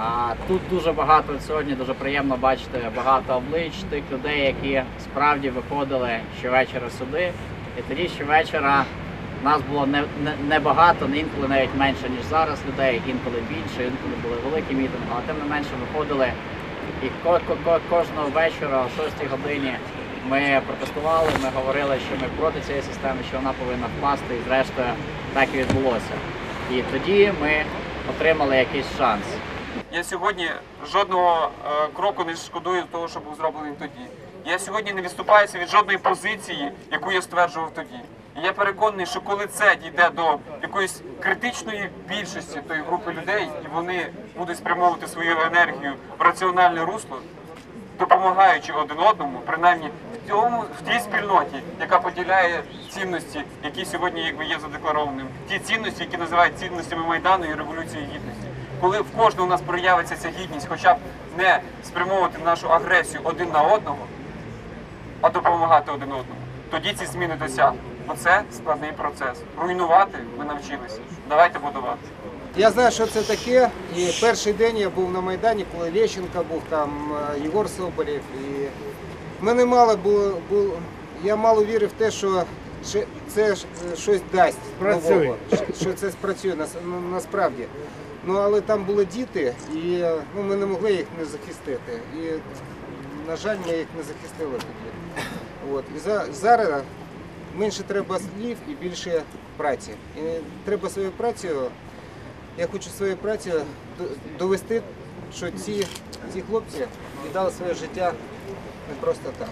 А тут дуже багато сьогодні дуже приємно бачити багато облич тих людей, які справді виходили щовечора сюди. І тоді щовечора нас було небагато, не, не інколи навіть менше, ніж зараз людей, інколи більше, інколи були великі мітинги, але тим не менше виходили і кожного вечора о 6 годині ми протестували, ми говорили, що ми проти цієї системи, що вона повинна впасти, і зрештою так і відбулося. І тоді ми отримали якийсь шанс. Я сьогодні жодного е, кроку не шкодую того, що був зроблений тоді. Я сьогодні не відступаюся від жодної позиції, яку я стверджував тоді. І я переконаний, що коли це дійде до якоїсь критичної більшості тої групи людей, і вони будуть спрямовувати свою енергію в раціональне русло, допомагаючи один одному, принаймні в цьому в тій спільноті, яка поділяє цінності, які сьогодні якби є задекларованими, ті цінності, які називають цінностями майдану і революції гідності. Коли в кожного у нас проявиться ця гідність, хоча б не спрямовувати нашу агресію один на одного, а допомагати один одному, тоді ці зміни досягнуть. Бо це складний процес. Руйнувати ми навчилися. Давайте будувати. Я знаю, що це таке. І перший день я був на Майдані, коли Лещенко був там, е, Єгор Соболєв. І мене мало було, було я мало вірив в те, що це е, щось дасть нового, що- це спрацює нас- на- насправді. Ну але там були діти, і ну, ми не могли їх не захистити. І, на жаль, ми їх не захистили тоді. От. І за, зараз менше треба слів і більше праці. І треба своєю працею я хочу своєю працею д- довести, що ці, ці хлопці віддали своє життя не просто так.